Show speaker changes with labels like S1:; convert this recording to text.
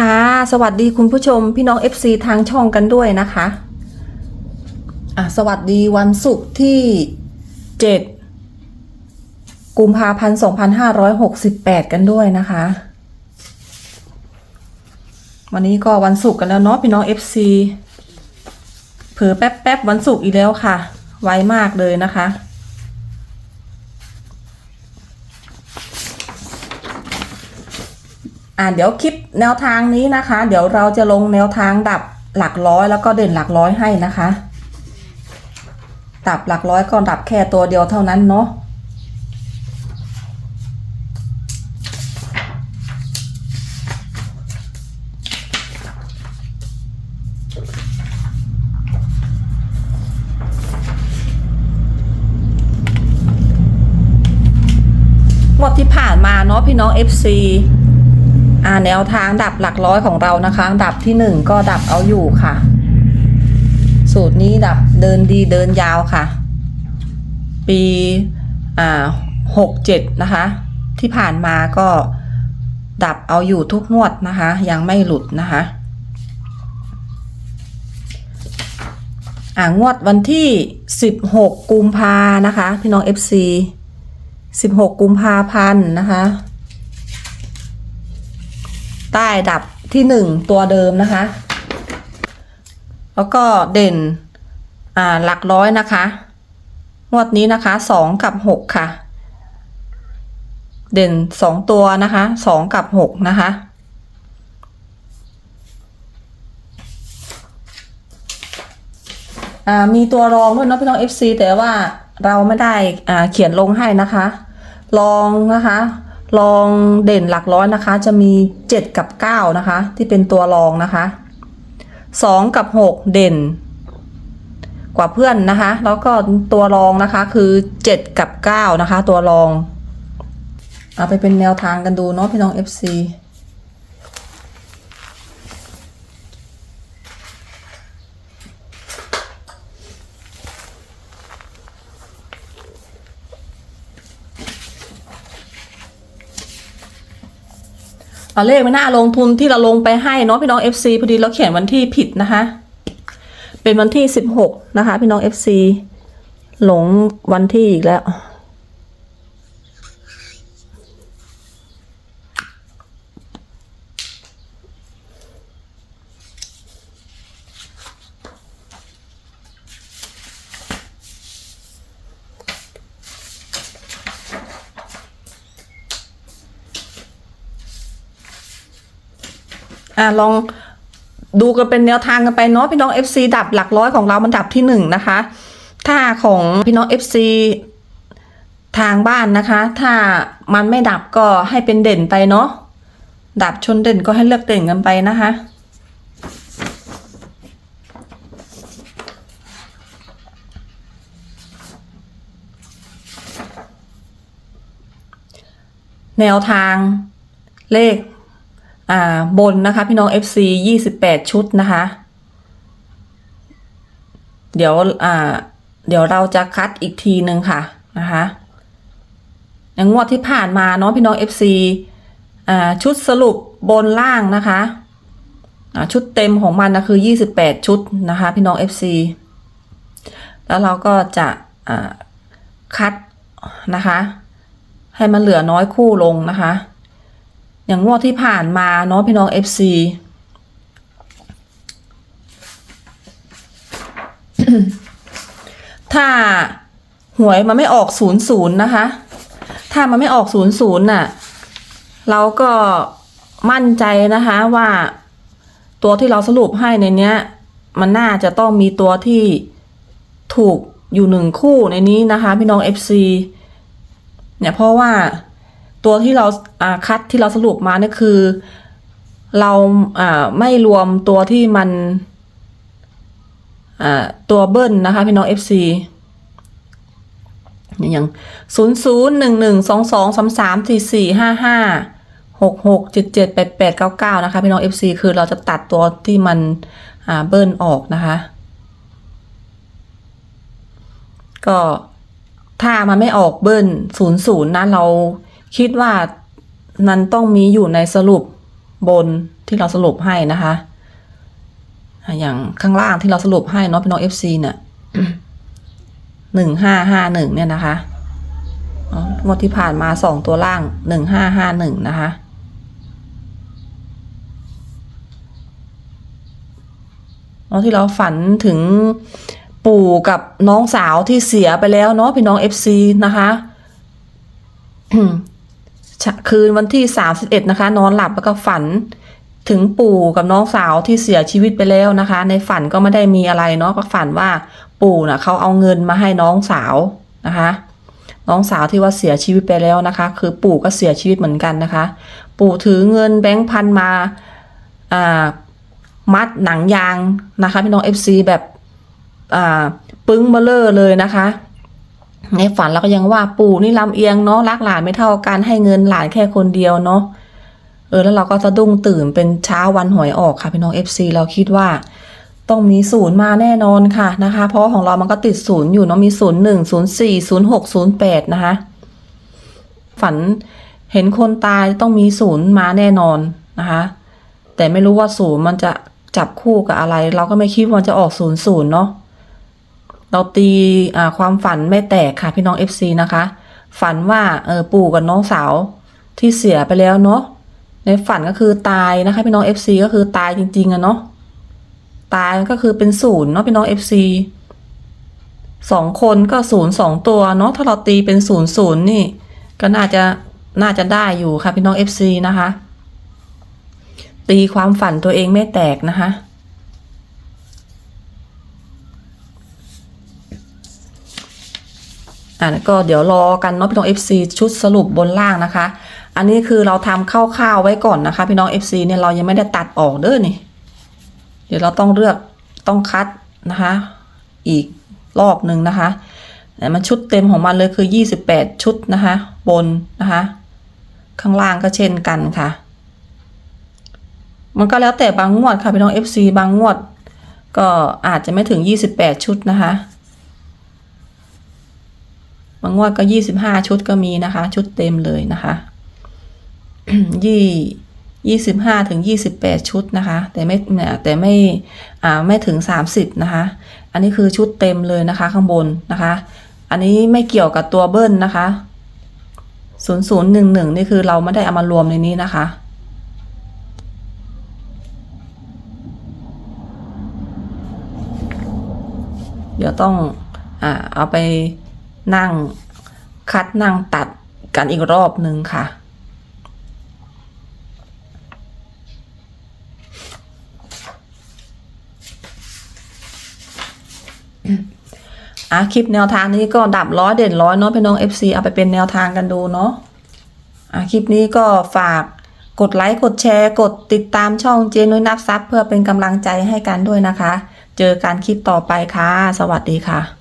S1: ค่ะ สวัสดีคุณผู้ชมพี่น้อง FC ทางช่องกันด้วยนะคะอะสวัสดีวันศุกร์ที่ 7 กุมภาพันธ์2568 กันด้วยนะคะ วันนี้ก็วันศุกร์กันแล้วเนาะพี่น้อง FC เผลอแป๊บๆวันศุกร์อีกแล้วค่ะ ไวมากเลยนะคะ อ่าเดี๋ยวคลิปแนวทางนี้นะคะ เดี๋ยวเราจะลงแนวทางดับหลักร้อยแล้วก็เด่นหลักร้อยให้นะคะ ดับหลักร้อยก็ดับแค่ตัวเดียวเท่านั้นเนาะงวดที่ผ่านมาเนาะพี่น้อง FC อ่าแนวทางดับหลักร้อยของเรานะคะ ดับที่หนึ่งก็ดับเอาอยู่ค่ะ สูตรนี้ดับเดินดีเดินยาวค่ะ ปีอ่าหกเจ็ดนะคะ ที่ผ่านมาก็ดับเอาอยู่ทุกงวดนะคะ ยังไม่หลุดนะคะอ่างวดวันที่ 16 กุมภานะคะ พี่น้อง FC 16 กุมภาพันธ์นะคะ ใต้ดับที่หนึ่งตัวเดิมนะคะ แล้วก็เด่นอ่าหลักร้อยนะคะงวดนี้นะคะสองกับหกค่ะ เด่นสองตัวนะคะสองกับหกนะคะ มีตัวรองด้วยเนาะพี่น้อง FC แต่ว่าเราไม่ได้เขียนลงให้นะคะ ลองนะคะ ลองเด่นหลักร้อยนะคะ จะมี 7 กับ 9 นะคะ ที่เป็นตัวรองนะคะ 2 กับ 6 เด่น กว่าเพื่อนนะคะ แล้วก็ตัวรองนะคะคือ 7 กับ 9 นะคะ ตัวรอง เอาไปเป็นแนวทางกันดูเนาะพี่น้อง FC เอาเลขไม่น่าลงทุนที่เราลงไปให้เนาะพี่น้อง FC พอดีเราเขียนวันที่ผิดนะคะ เป็นวันที่ 16 นะคะ พี่น้อง FC หลงวันที่อีกแล้ว อ่าลองดูกันเป็นแนวทางกันไปเนาะพี่น้อง FC ดับหลักร้อยของเรามันดับที่หนึ่งนะคะ ถ้าของพี่น้อง FC ทางบ้านนะคะ ถ้ามันไม่ดับก็ให้เป็นเด่นไปเนาะดับชนเด่นก็ให้เลือกเด่นกันไปนะคะแนวทางเลข อ่าบนนะคะ พี่น้อง FC 28 ชุดนะคะ เดี๋ยวอ่าเดี๋ยวเราจะคัดอีกทีหนึ่งค่ะนะคะอย่างงวดที่ผ่านมาเนาะพี่น้อง FC อ่าชุดสรุปบนล่างนะคะอ่าชุดเต็มของมันนะคือ 28 ชุดนะคะ พี่น้อง FC แล้วเราก็จะอ่าคัดนะคะ ให้มันเหลือน้อยคู่ลงนะคะ อย่างงวดที่ผ่านมาเนาะพี่น้อง FC ถ้าหวยมันไม่ออกศูนย์ศูนย์นะคะ ถ้ามันไม่ออกศูนย์ศูนย์น่ะ เราก็มั่นใจนะคะว่าตัวที่เราสรุปให้ในเนี้ย มันน่าจะต้องมีตัวที่ถูกอยู่หนึ่งคู่ในนี้นะคะ พี่น้อง FC เนี่ยเพราะว่า ตัวที่เราอ่าคัดที่เราสรุปมาเนี่ยคือ เราอ่าไม่รวมตัวที่มันอ่าตัวเบิ้ลนะคะ พี่น้อง FC อย่างศูนย์ศูนย์หนึ่งหนึ่งสองสองสามสามสี่สี่ห้าห้าหกหกเจ็ดเจ็ดแปดแปดเก้าเก้านะคะ พี่น้อง FC คือเราจะตัดตัวที่มันอ่าเบิ้ลออกนะคะ ก็ถ้ามันไม่ออกเบิ้ลศูนย์ศูนย์นะเรา คิดว่ามันต้องมีอยู่ในสรุปบนที่เราสรุปให้นะคะ อย่างข้างล่างที่เราสรุปให้เนาะพี่น้อง FC เนี่ยหนึ่งห้าห้าหนึ่งเนี่ยนะคะงวดที่ผ่านมาสองตัวล่างหนึ่งห้าห้าหนึ่งนะคะเนาะที่เราฝันถึงปู่กับน้องสาวที่เสียไปแล้วเนาะพี่น้อง FC นะคะ คืนวันที่ 31 นะคะ นอนหลับแล้วก็ฝันถึงปู่กับน้องสาวที่เสียชีวิตไปแล้วนะคะ ในฝันก็ไม่ได้มีอะไรเนาะก็ฝันว่าปู่น่ะเขาเอาเงินมาให้น้องสาวนะคะ น้องสาวที่ว่าเสียชีวิตไปแล้วนะคะ คือปู่ก็เสียชีวิตเหมือนกันนะคะ ปู่ถือเงินแบงค์พันมาอ่ามัดหนังยางนะคะพี่น้อง FC แบบอ่าปึ้งเบลเลอร์เลยนะคะ ในฝันเราก็ยังว่าปู่นี่ลำเอียงเนาะรักหลานไม่เท่ากันให้เงินหลานแค่คนเดียวเนาะเออแล้วเราก็สะดุ้งตื่นเป็นเช้าวันหวยออกค่ะพี่น้อง FC เราคิดว่า ต้องมีศูนย์มาแน่นอนค่ะนะคะ เพราะของเรามันก็ติดศูนย์อยู่เนาะมีศูนย์หนึ่งศูนย์สี่ศูนย์หกศูนย์แปดนะคะ ฝันเห็นคนตายต้องมีศูนย์มาแน่นอนนะคะ แต่ไม่รู้ว่าศูนย์มันจะจับคู่กับอะไร เราก็ไม่คิดว่าจะออกศูนย์ศูนย์เนาะ เราตีความฝันไม่แตกค่ะพี่น้อง FC นะคะ ฝันว่าเออปู่กับน้องสาวที่เสียไปแล้วเนาะในฝันก็คือตายนะคะพี่น้อง FC ก็คือตายจริงๆอะเนาะตายก็คือเป็นศูนย์เนาะพี่น้อง FC สองคนก็ศูนย์สองตัวเนาะถ้าเราตีเป็นศูนย์ศูนย์นี่ ก็น่าจะน่าจะได้อยู่ค่ะพี่น้อง FC นะคะ ตีความฝันตัวเองไม่แตกนะคะ อะก็เดี๋ยวรอกันเนาะพี่น้อง FC ชุดสรุปบนล่างนะคะ อันนี้คือเราทำคร่าวๆไว้ก่อนนะคะ พี่น้อง FC เนี่ยเรายังไม่ได้ตัดออกเด้อนี่ เดี๋ยวเราต้องเลือกต้องคัดนะคะ อีกรอบหนึ่งนะคะแต่มันชุดเต็มของมันเลยคือ 28 ชุดนะคะ บนนะคะ ข้างล่างก็เช่นกันค่ะ มันก็แล้วแต่บางงวดค่ะพี่น้อง FC บางงวด ก็อาจจะไม่ถึง 28 ชุดนะคะ บางงวดก็ 25 ชุดก็มีนะคะ ชุดเต็มเลยนะคะยี่ยี่สิบห้าถึงยี่สิบแปดชุดนะคะ แต่ไม่เนี่ยแต่ไม่อ่าไม่ถึงสามสิบนะคะ อันนี้คือชุดเต็มเลยนะคะ ข้างบนนะคะ อันนี้ไม่เกี่ยวกับตัวเบิ้ลนะคะศูนย์ศูนย์หนึ่งหนึ่งนี่คือเราไม่ได้เอามารวมในนี้นะคะเดี๋ยวต้องอ่าเอาไป นั่งคัดนั่งตัดกันอีกรอบหนึ่งค่ะ อะ คลิปแนวทางนี้ก็ดับร้อยเด่นร้อยเนาะพี่น้อง FC เอาไปเป็นแนวทางกันดูเนาะ อะ คลิปนี้ก็ฝากกดไลค์ กดแชร์ กดติดตามช่องเจนุ้ยนับซับเพื่อเป็นกำลังใจให้กันด้วยนะคะ เจอกันคลิปต่อไปค่ะ สวัสดีค่ะ